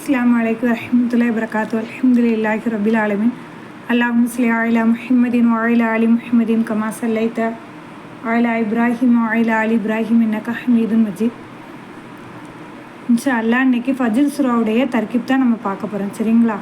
அஸ்லாம் வலைக்கு வரமத்துல்லா வரகாத்து அலமதுல்லாஹி ரபில் ஆலமின் அல்லாஹும் ஸ்லி ஆயிலா முஹம்மதின் ஆயிலா அலி முஹம்மதின் கமா சல்லைத்த ஆயிலா இப்ராஹிம் ஆயிலா அலி இப்ராஹிம் என்னக்கா ஹமீதுன் மஜீத் இன்ஷா அல்லா இன்னைக்கு ஃபஜ்ர் சுராவுடைய தர்கிப் தான் நம்ம பார்க்க போகிறோம் சரிங்களா?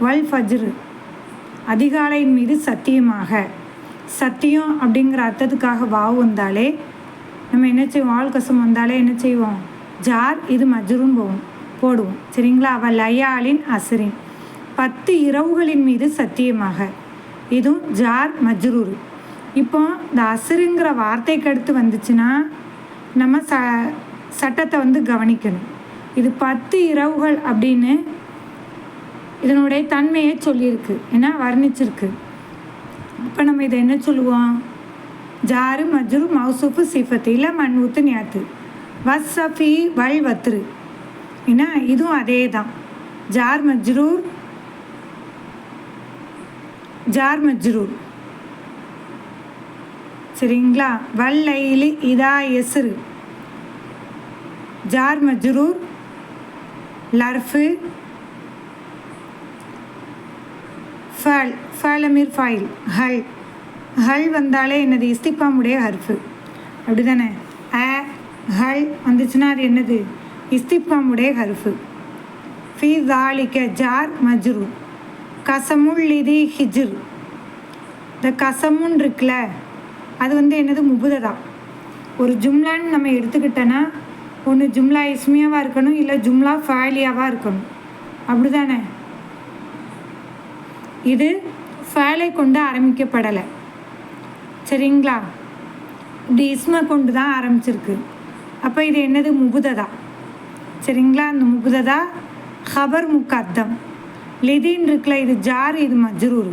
வல் ஃபஜ்ரு அதிகாலையின் மீது சத்தியமாக. சத்தியம் அப்படிங்கிற அர்த்தத்துக்காக வாவு வந்தாலே நம்ம என்ன செய்வோம்? ஆள் கசம் வந்தாலே என்ன செய்வோம்? ஜார் இது மஜ்ருன்னு போவோம் போடுவோம். சரிங்களா? அவள் லயாலின் அசரின். பத்து இரவுகளின் மீது சத்தியமாக. இதுவும் ஜார் மஜ்ரூர். இப்போ இந்த அசுருங்கிற வார்த்தைக்கு அடுத்து வந்துச்சுன்னா நம்ம ச சட்டத்தை வந்து கவனிக்கணும். இது பத்து இரவுகள் அப்படின்னு இதனுடைய தன்மையை சொல்லியிருக்கு. ஏன்னா வர்ணிச்சிருக்கு. இப்போ நம்ம இதை என்ன சொல்லுவோம்? ஜாரு மஜ்ரு மௌசூஃபு சிஃபத்து இல்லை மண் ஊத்து நியாத்து வஸ்ஸஃபி வல் வத்ரு. ஏன்னா இதுவும் அதே தான் ஜார் மஜ்ரூர் ஜார் மஜ்ரூர் சரிங்களா? வல்லைலி இதா எசுரு ஜார் மஜ்ரூர் லர்ஃபு ஃபல் ஃபலமிர் ஃபைல் ஹல். ஹல் வந்தாலே என்னது? இஸ்திப்பாமுடைய ஹர்ஃபு. அப்படி தானே அ ஹல் வந்துச்சுன்னா அது என்னது? இஸ்திஃபாமுடைய ஹர்ஃபு ஃபி தாலிக ஜார் மஜ்ரு. கசமுல் இது ஹிஜ்ரு. இந்த கசமுன் இருக்குல்ல அது வந்து என்னது? முபுததா. ஒரு ஜும்லான்னு நம்ம எடுத்துக்கிட்டோன்னா ஒன்று ஜும்லா இஸ்மியாவாக இருக்கணும் இல்லை ஜும்லா ஃபேலியாவாக இருக்கணும். அப்படி தானே இது ஃபேலை கொண்டு ஆரம்பிக்கப்படலை. சரிங்களா? இப்படி இஸ்மை கொண்டு தான் ஆரம்பிச்சிருக்கு. அப்போ இது என்னது? முபுததா. சரிங்களா? அந்த முகுததா ஹபர் முக்கத்தம் லிதின் இருக்குல்ல இது ஜார் இது மஜ்ரூர்.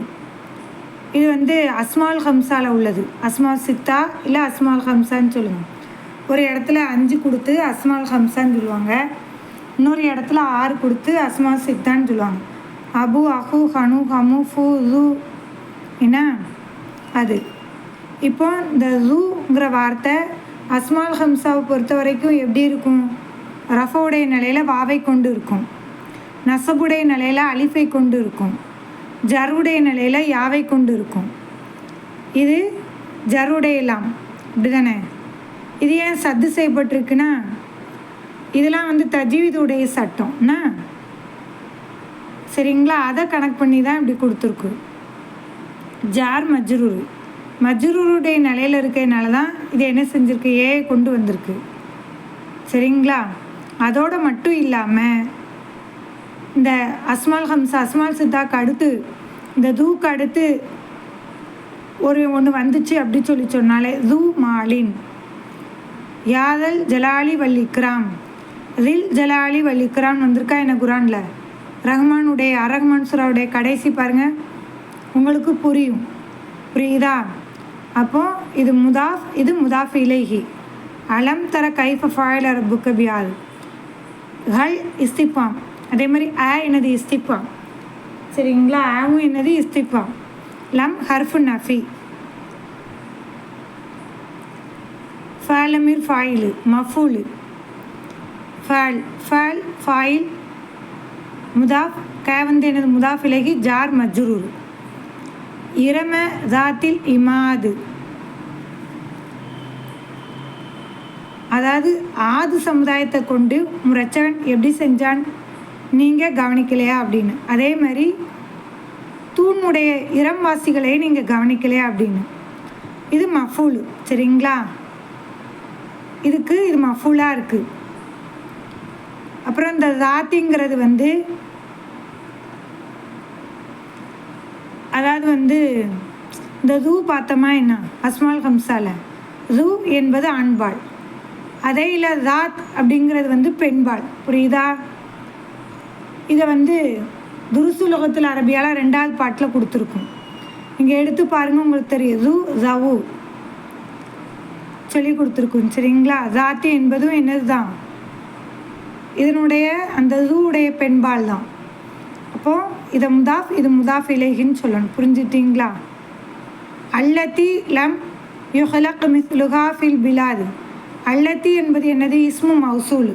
இது வந்து அஸ்மால் ஹம்சாவில் உள்ளது. அஸ்மால் சித்தா இல்லை அஸ்மால் ஹம்சான்னு சொல்லுங்கள் ஒரு இடத்துல அஞ்சு கொடுத்து அஸ்மால் ஹம்சான்னு சொல்லுவாங்க. இன்னொரு இடத்துல ஆறு கொடுத்து அஸ்மால் சித்தான்னு சொல்லுவாங்க. அபு அஹு ஹனு ஹமு ஃபு ஜூ என்ன? அது. இப்போ இந்த ஜூங்கிற வார்த்தை அஸ்மால் ஹம்சாவை பொறுத்த வரைக்கும் எப்படி இருக்கும்? ரஃபவுடைய நிலையில் வாவை கொண்டு இருக்கும். நசபுடைய நிலையில் அலிஃபை கொண்டு இருக்கும். ஜருடைய நிலையில் யாவை கொண்டு இருக்கும். இது ஜருடையலாம் இப்படி தானே இது ஏன் சத்து செய்யப்பட்டிருக்குன்னா இதெல்லாம் வந்து தஜீவிதுடைய சட்டம்னா சரிங்களா? அதை கணக்கு பண்ணி தான் இப்படி கொடுத்துருக்கு. ஜார் மஜ்ரூர். மஜ்ரூருடைய நிலையில் இருக்கிறதுனால தான் இது என்ன செஞ்சுருக்கு? ஏ கொண்டு வந்திருக்கு. சரிங்களா? அதோடு மட்டும் இல்லாமல் இந்த அஸ்மால் ஹம்சா அஸ்மால் சித்தாக்கு அடுத்து இந்த தூக்கு அடுத்து ஒரு ஒன்று வந்துச்சு அப்படி சொல்லி சொன்னாலே தூ மாலின் யாதல் ஜலாலி வல்லிக்ராம் ரில் ஜலாலி வல்லிக்ராம் வந்திருக்கா என்ன குரானில்? ரஹ்மானுடைய அரஹ்மான் சுராவுடைய கடைசி பாருங்கள் உங்களுக்கு புரியும். புரியுதா? அப்போ இது முதாஃப் இது முதாஃப் இலைஹி. அலம் தர கைஃப ஃபாயில் ரப்புக்க பியாது ஹல் இஸ்திப்பாம். அதே மாதிரி ஆ என்னது இஸ்திப்பாம். சரிங்களா? ஆவும் என்னது இஸ்திப்பாம். லம் ஹர்ஃபு நஃபி. ஃபாலமிர் ஃபாயிலு மஃபூலு. ஃபால் ஃபால் ஃபாயில் முதாஃப் கே வந்து எனது முதாஃப் இலகி ஜார் மஜ்ரூர். இரம ஜாத்தில் இமாது. அதாவது ஆது சமுதாயத்தை கொண்டு முரச்சகன் எப்படி செஞ்சான்? நீங்கள் கவனிக்கலையா அப்படின்னு. அதே மாதிரி தூணுடைய இரம்வாசிகளை நீங்கள் கவனிக்கலையா அப்படின்னு. இது மஃபூல். சரிங்களா? இதுக்கு இது மஃபூலாக இருக்குது அப்புறம் இந்த தாத்திங்கிறது வந்து அதாவது வந்து இந்த ரூ பார்த்தோமா என்ன? அஸ்மால் ஹம்சாவில் ரூ என்பது ஆண்பாள் அதையில் தாத் அப்படிங்கிறது வந்து பெண்பாள் புரியுதா? இதை வந்து துருசுலோகத்தில் அரபியால் ரெண்டாவது பாட்டில் கொடுத்துருக்கும். நீங்கள் எடுத்து பாருங்கள் உங்களுக்கு தெரியுது ஜவு. சொல்லி கொடுத்துருக்கும். சரிங்களா? ஜாத்தி என்பதும் என்னது தான் இதனுடைய அந்த ரூடைய பெண்பால் தான் அப்போது இதை முதாஃப் இது முதாஃப் இலேகின்னு சொல்லணும். புரிஞ்சுட்டிங்களா? அல்லத்தி லம் யுஹலக் மிஸ் லுகாஃபில் பிலாது. அல்லத்தி என்பது என்னது? இஸ்மு மவுசூல்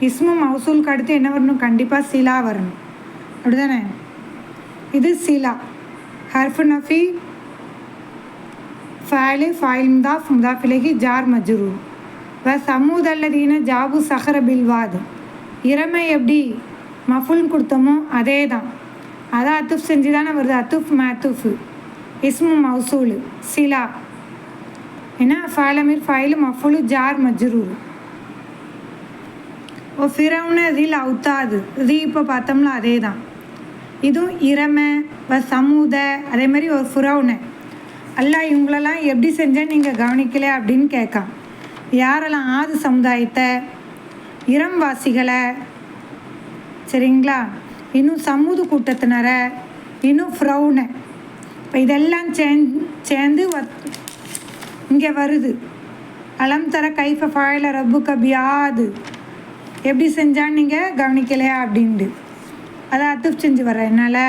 இஸ்மு மவுசூலுக்கு அடுத்து என்ன வரணும்? கண்டிப்பாக சிலா வரணும். அப்படிதானே? இது சிலா. ஹர்ஃபு நஃபி ஃபேலு ஃபாயில் முதாஃப் முதாஃபிலகி ஜார் மஜ்ரூ. வ சமூத் அல்லதீன ஜாபு சஹர பில்வாத். இறமை எப்படி மஃபுல் கொடுத்தோமோ அதே தான் அதான் அத்துஃப் செஞ்சு தானே வருது? அத்துஃப் மேத்துஃபு. இஸ்மு மவுசூல் சிலா. என்ன ஃபாலமிர் ஃபைலு மஃபுலு ஜார் மஜ்ரூர் ஓ ஃபிரவுன ரில் அவுத்தாது ரீ இப்போ பார்த்தோம்ல அதே தான் இதுவும் இறமை இப்போ சமூத அதே மாதிரி ஒரு ஃபுரவுனை அல்லா இவங்களெல்லாம் எப்படி செஞ்சேன்னு நீங்கள் கவனிக்கல அப்படின்னு கேட்கான் யாரெல்லாம் ஆது சமுதாயத்தை இறம்வாசிகளை சரிங்களா இன்னும் சமூது கூட்டத்தினரை இன்னும் ஃப்ரௌனை இப்போ இதெல்லாம் சேர்ந்து சேர்ந்து இங்கே வருது. அலம் தர கைஃப ஃபாயில ரப்பு கபியாது எப்படி செஞ்சான்னு நீங்கள் கவனிக்கலையா அப்படின்ட்டு அதை அத்துஃப் செஞ்சு வர என்னால்?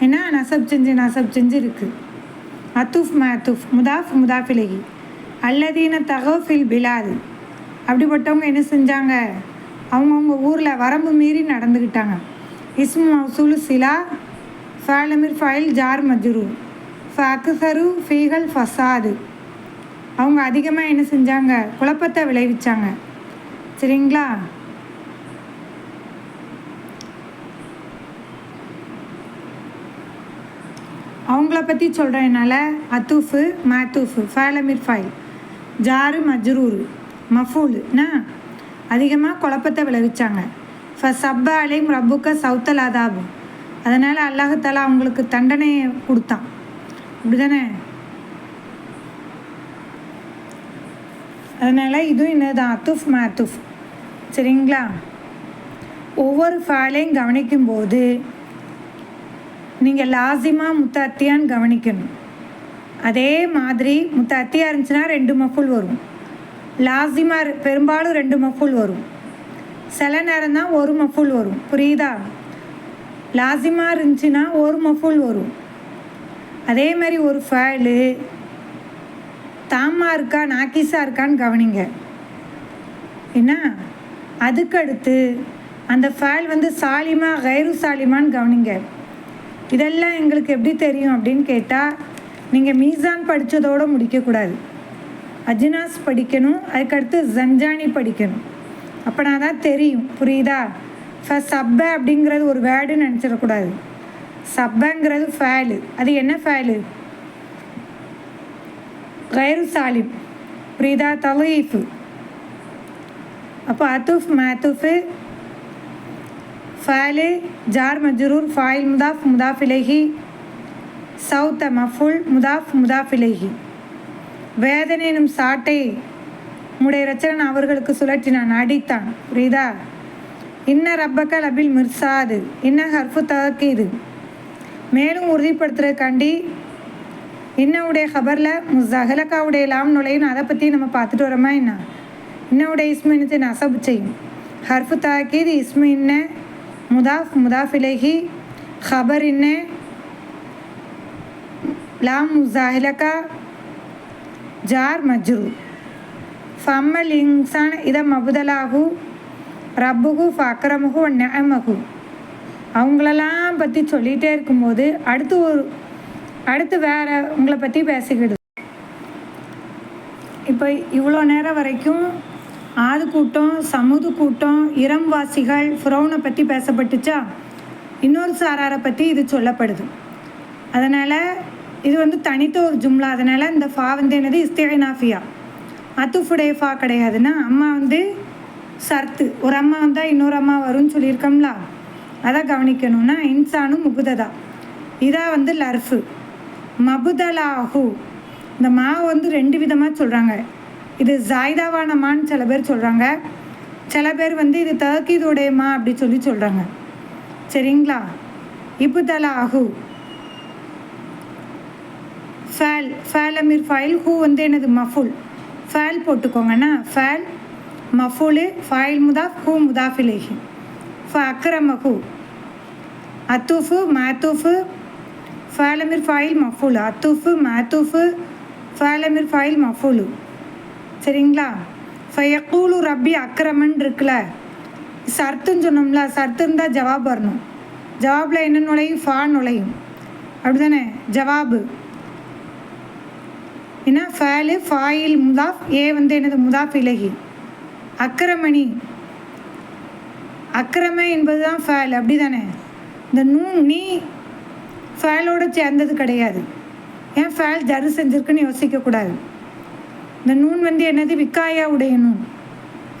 என்ன? நசப் செஞ்சு நசப் செஞ்சு இருக்குது அத்துஃப் மத்துஃப் முதாஃப் முதாஃபிலகி அல்லதீன தகஃபில் பிலாது. அப்படிப்பட்டவங்க என்ன செஞ்சாங்க? அவங்கவுங்க ஊரில் வரம்பு மீறி நடந்துக்கிட்டாங்க இஸ்மு மசூலு சிலா ஃபாலமிர் ஃபைல் ஜார் மஜ்ரூர் ஃபக்சரு ஃபீகல் ஃபசாது. அவங்க அதிகமாக என்ன செஞ்சாங்க? குழப்பத்தை விளைவிச்சாங்க. சரிங்களா? அவங்கள பற்றி சொல்கிறேன் என்னால். அத்தூஃபு மேத்தூஃபு ஃபேலமிர் ஃபைல். ஜாரு மஜ்ரூரு மஃபூலுனா அதிகமாக குழப்பத்தை விளைவிச்சாங்க. ஃப சப்ப அலையும் ரப்புக்க சவுத்தல் அதாபு அதனால் அல்லாஹாலா அவங்களுக்கு தண்டனையை கொடுத்தான். அப்படிதானே அதனால் இதுவும் என்னதான் அத்துஃப் மேத்துஃப். சரிங்களா? ஒவ்வொரு ஃபேலையும் கவனிக்கும்போது நீங்கள் லாசிமா முத்தாத்தியான்னு கவனிக்கணும். அதே மாதிரி முத்தாத்தியாக இருந்துச்சுன்னா ரெண்டு மஃபுல் வரும். லாசிமா பெரும்பாலும் ரெண்டு மஃபுல் வரும். சில நேரம் தான் ஒரு மஃபுல் வரும். புரியுதா? லாசிமா இருந்துச்சுன்னா ஒரு மஃபுல் வரும். அதே மாதிரி ஒரு ஃபேலு தாமா இருக்கா நாக்கிஸா இருக்கான்னு கவனிங்க. என்ன? அதுக்கடுத்து அந்த ஃபேல் வந்து சாலிமா கைரு சாலிமான்னு கவனிங்க. இதெல்லாம் எங்களுக்கு எப்படி தெரியும் அப்படின்னு கேட்டால் நீங்கள் மீசான் படித்ததோடு முடிக்கக்கூடாது. அஜினாஸ் படிக்கணும் அதுக்கடுத்து ஜஞ்சானி படிக்கணும். அப்போனா தான் தெரியும் புரியுதா? ஃப சப்ப அப்படிங்கிறது ஒரு வேர்டுன்னு நினச்சிடக்கூடாது. சப்பங்கிறது ஃபேலு அது என்ன ஃபேலு கைரு சாலிம் பிரீதா தலீஃபு அப்போ அத்துஃப் மேத்துஃபு ஃபாலு ஜார் மஜ்ரூர் ஃபாயில் முதாஃப் முதாஃபிலேஹி சவுத்த மஃபுல் முதாஃப் முதாஃபிலேஹி வேதனை எனும் சாட்டை உடைய ரச்சனன் அவர்களுக்கு சுழற்றினான் அடித்தான் புரியுதா இன்ன ரப்பக்க அபில் மிர்சாது இன்ன ஹர்ஃபு தகக்கீது மேலும் உறுதிப்படுத்துறதுக்காண்டி இன்னவுடைய ஹபரில் முசஹலக்காவுடைய லாம் நுழையும் அதை பற்றி நம்ம பார்த்துட்டு வரோமா என்ன? இன்னவுடைய இஸ்மு நசபு செய்யும். ஹர்ஃபு தாக்கீது இஸ்மு இன்ன முதாஃப் முதாஃபிலேஹி ஹபர் இன்ன லாம் முசாஹிலக்கா. ஜார் மஜ்ரு. ஃபம்மல் இங்சான் இதை மபுதலாகு ரப்புகு ஃபக்ரமுகு நியமகு அவங்களெல்லாம் பற்றி சொல்லிகிட்டே இருக்கும்போது அடுத்து ஒரு அடுத்து வேற உங்களை பற்றி பேசிக்கிடுது. இப்போ இவ்வளோ நேரம் வரைக்கும் ஆது கூட்டம் சமுது கூட்டம் இறம்வாசிகள் ஃப்ரௌனை பற்றி பேசப்பட்டுச்சா? இன்னொரு சாராரை பற்றி இது சொல்லப்படுது. அதனால் இது வந்து தனித்த ஒரு ஜும்லா. அதனால் இந்த ஃபா வந்து என்னது? இஸ்தேனாஃபியா அத்துஃபுடைய ஃபா கிடையாதுன்னா அம்மா வந்து சர்த்து. ஒரு அம்மா வந்தால் இன்னொரு அம்மா வரும்னு சொல்லியிருக்கோம்ல? அதை கவனிக்கணும்னா இன்சானும் முகுததா. இதாக வந்து லர்ஃபு. மபுதலாஹு. இந்த மா வந்து ரெண்டு விதமாக சொல்கிறாங்க இது ஜாய்தாவான மான்னு சில பேர் சொல்கிறாங்க சில பேர் வந்து இது தகீதுடைய மா அப்படி சொல்லி சொல்கிறாங்க சரிங்களா? இபுதலாஹு. ஃபேல் ஃபேல் அமீர் ஃபைல் ஹூ வந்து என்னது? மஃபுல். ஃபேல் போட்டுக்கோங்கன்னா ஃபேல் மஃபுலு ஃபைல் முதாஃப் ஹூ முதாஃபிலேஹி ஃப அக்ரமஹு. அத்தூஃபு மாத்தூஃபு ஃபேலமிர் ஃபைல் மஃபுல் அத்தூஃபு மாத்தூஃபு ஃபாலமிர் ஃபைல் மஃபூலு சரிங்களா ஃபயக்கூலு ரப்பி அக்ரமன் இருக்குல்ல சர்த்துன்னு சொன்னோம்ல சர்த்து இருந்தால் ஜவாப் வரணும் ஜவாபில் என்ன நுழையும் ஃபா நுழையும் அப்படி தானே ஜவாபு என்ன ஃபேலு ஃபாயில் முதாஃப் ஏ வந்து என்னது முதாஃப் இலகி அக்கிரமணி அக்கிரம என்பது தான் ஃபேல் அப்படி தானே இந்த நூ நீ ஃபேலோடு சேர்ந்தது கிடையாது. ஏன் ஃபேல் ஜரு செஞ்சிருக்குன்னு யோசிக்கக்கூடாது இந்த நூன் வந்து என்னது? விக்காயா உடைய நூன்.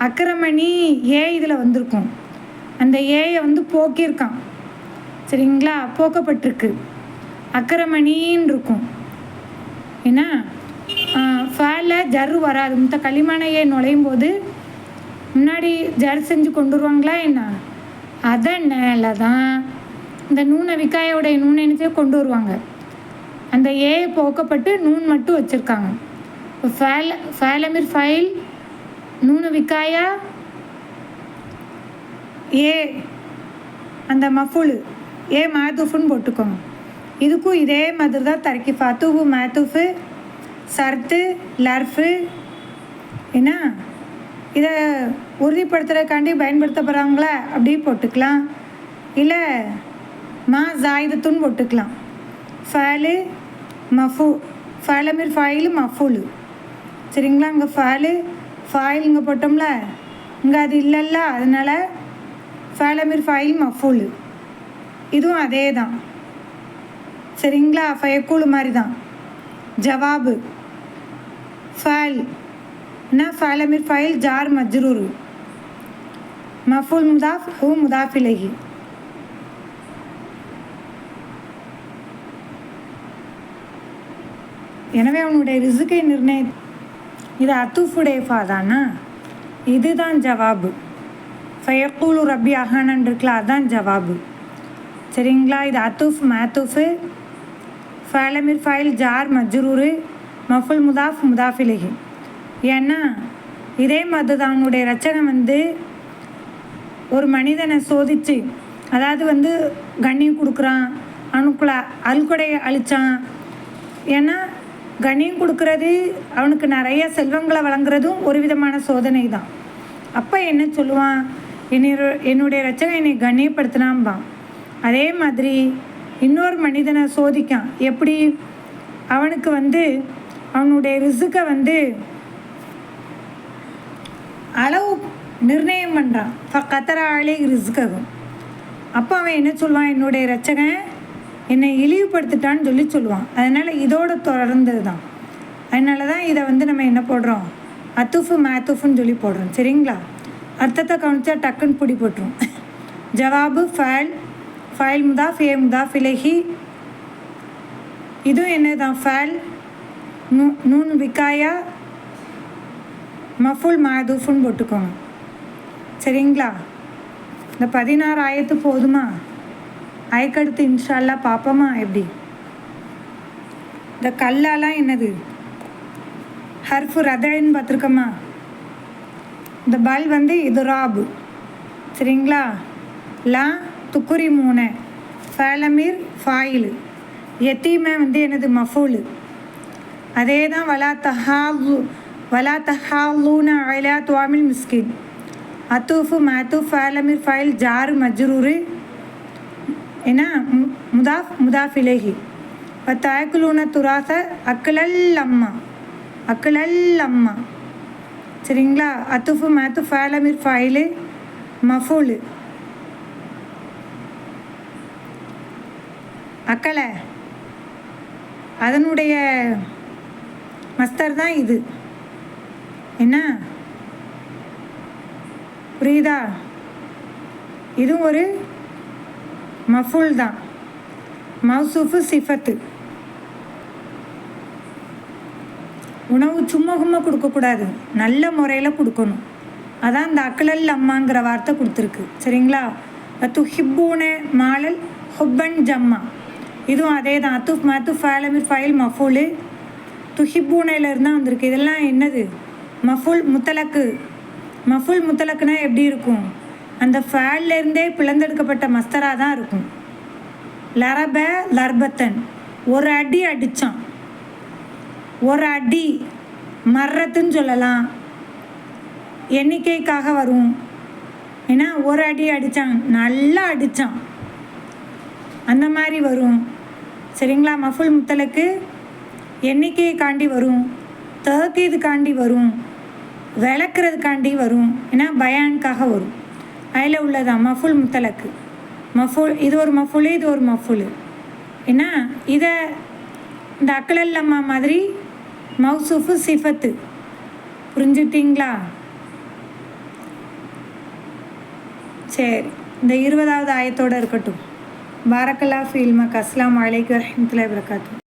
அக்கிரமணி ஏ இதில் வந்திருக்கும். அந்த ஏயை வந்து போக்கியிருக்கான். சரிங்களா? போக்கப்பட்டிருக்கு. அக்கிரமணின்னு இருக்கும். என்ன? ஃபேலில் ஜரு வராது. மற்ற களிமான ஏ நுழையும் போது முன்னாடி ஜர் செஞ்சு கொண்டு வருவாங்களா என்ன? அதனால தான் இந்த நூனை விக்காயோடைய நூனை என்னத்தையோ கொண்டு வருவாங்க. அந்த ஏ போக்கப்பட்டு நூன் மட்டும் வச்சுருக்காங்க. இப்போ ஃபேல் ஃபேலமிர் ஃபைல் நூனு விக்காயா? ஏ அந்த மஃபுலு. ஏ மாத்துஃபுன்னு போட்டுக்கோங்க. இதுக்கும் இதே மாதிரி தான் தரக்கி ஃபத்துஃபு மேத்துஃபு சர்த்து லர்ஃபு. என்ன? இதை உறுதிப்படுத்துறதுக்காண்டி பயன்படுத்தப்படுறாங்களா? அப்படி போட்டுக்கலாம். இல்லை மா ஜாயிதத்துன்னு போட்டுக்கலாம் ஃபேலு மஃபு ஃபேலமிர் ஃபைலு மஃபூலு. சரிங்களா? இங்கே ஃபேலு ஃபாயில் இங்கே போட்டோம்ல? இங்கே அது இல்லைல்ல அதனால் ஃபேலமிர் ஃபைல் மஃபூலு. இதுவும் அதே தான் சரிங்களா? ஃபயக்கூலு மாதிரி தான் ஜவாபு. ஃபேல். என்ன? ஃபேலமிர் ஃபைல் ஜார் மஜ்ரூரு. மஃபூல் முதாஃப் ஹூ முதாஃப் இலகி எனவே அவனுடைய ரிசுக்கை நிர்ணய இது அத்துஃபுடேஃபா ஃபாதானா? இதுதான் ஜவாபு. ஃபயக்கூலு ரப்பி அஹானன் இருக்குல்ல அதான் ஜவாபு. சரிங்களா? இது அத்துஃப் மேத்துஃபு. ஃபேலமிர் ஃபைல் ஜார் மஜ்ரூரு மஃபுல் முதாஃப் முதாஃபிலிஹி. ஏன்னா இதே மாதிரி தான் அவனுடைய ரச்சனை வந்து ஒரு மனிதனை சோதித்து அதாவது வந்து கண்ணியம் கொடுக்குறான் அவனுக்குள்ள அல்கொடையை அழித்தான் ஏன்னா கனியம் கொடுக்கறது அவனுக்கு நிறைய செல்வங்களை வழங்குறதும் ஒரு விதமான சோதனை தான் அப்போ என்ன சொல்லுவான்? என்னை என்னுடைய ரச்சனை என்னை கண்ணியப்படுத்தினாம்பான் அதே மாதிரி இன்னொரு மனிதனை சோதிக்கான். எப்படி? அவனுக்கு வந்து அவனுடைய ரிசுக்கை வந்து அளவு நிர்ணயம் பண்ணுறான் கத்தர ஆளே அப்போ அவன் என்ன சொல்லுவான்? என்னுடைய ரச்சகன் என்னை இழிவுபடுத்திட்டான்னு சொல்லி சொல்லுவான். அதனால் இதோட தொடர்ந்தது தான் அதனால தான் இதை வந்து நம்ம என்ன போடுறோம்? அத்துஃபு மேத்துஃபுன்னு சொல்லி போடுறோம். சரிங்களா? அர்த்தத்தை கவனிச்சா டக்குன்னு பிடி போட்டுரும். ஜவாபு ஃபயல் ஃபைல் முதா ஃபே முதா இலகி இதுவும் என்ன தான் ஃபேல் நூ நூன் விக்காயா மஃபுல் மாதூஃபுன்னு போட்டுக்கோங்க. சரிங்களா? இந்த பதினாறு ஆயத்து போதுமா? அயக்கடுத்து இன்ஷால்லா பார்ப்போமா எப்படி? இந்த கல்லாலாம் என்னது? ஹர்ஃபு ரதன்னு பார்த்துருக்கோமா? இந்த பல் வந்து இது ராபு. சரிங்களா? லா துக்குரி மூனை. ஃபேலமீர் ஃபாயிலு. எத்தீமை வந்து என்னது? மஃபூலு. அதே தான் வலா தஹாலு வலா தஹாலூன அயலா துவாமில் மிஸ்கின். அத்தூஃபு மாத்தூஃப் ஃபேலமீர் ஃபைல் ஜாரு மஜ்ரூரு. ஏன்னா முதாஃப் முதாஃப் இலேஹி தாயக்குலூன துராச அக்கலல் அம்மா அக்குலல் அம்மா சரிங்களா? அத்துஃபு மேத்து ஃபேலமிர் ஃபைலு மஃபூலு. அக்கலை அதனுடைய மஸ்தர் தான் இது. என்ன? புரியுதா? இதுவும் ஒரு மஃபுல் தான் மௌசூஃபு சிஃபத்து. உணவு சும்மா சும்மா கொடுக்கக்கூடாது. நல்ல முறையில் கொடுக்கணும். அதான் இந்த அக்கலல் அம்மாங்கிற வார்த்தை கொடுத்துருக்கு. சரிங்களா? அத்து ஹிப்பூன மாலல் ஹுப்பன் ஜம்மா. இதுவும் அதே தான் அத்துஃப் மத்து ஃபேலமிர் ஃபைல் மஃபூலு. துஹிப்பூனையில தான் வந்திருக்கு. இதெல்லாம் என்னது? மஃபுல் முத்தலக்கு. மஃபுல் முத்தலக்குனா எப்படி இருக்கும்? அந்த ஃபேல்ல இருந்தே பிளந்தெடுக்கப்பட்ட மஸ்தராக தான் இருக்கும். லரப லர்பத்தன். ஒரு அடி அடித்தான் ஒரு அடி மர்றத்துன்னு சொல்லலாம். எண்ணிக்கைக்காக வரும். ஏன்னா ஒரு அடி அடித்தான் நல்லா அடித்தான் அந்த மாதிரி வரும். சரிங்களா? மஃபுல் முத்தலுக்கு எண்ணிக்கைக்காண்டி வரும். தேக்கியதுக்காண்டி வரும். விளக்குறதுக்காண்டி வரும். ஏன்னா பயானுக்காக வரும். அதில் உள்ளதான் மஃபுல் முத்தலக்கு. மஃபுல் இது ஒரு மஃபுலு இது ஒரு மஃபுல். ஏன்னா இதை இந்த அக்கலல்லம்மா மாதிரி மௌசூஃபு சிஃபத்து. புரிஞ்சுட்டிங்களா? சரி. இந்த இருபதாவது ஆயத்தோடு இருக்கட்டும். பாரக்கல்லா ஃபீல்மக் அஸ்லாம் வலைக்கு வரமத்துல வரகாத்து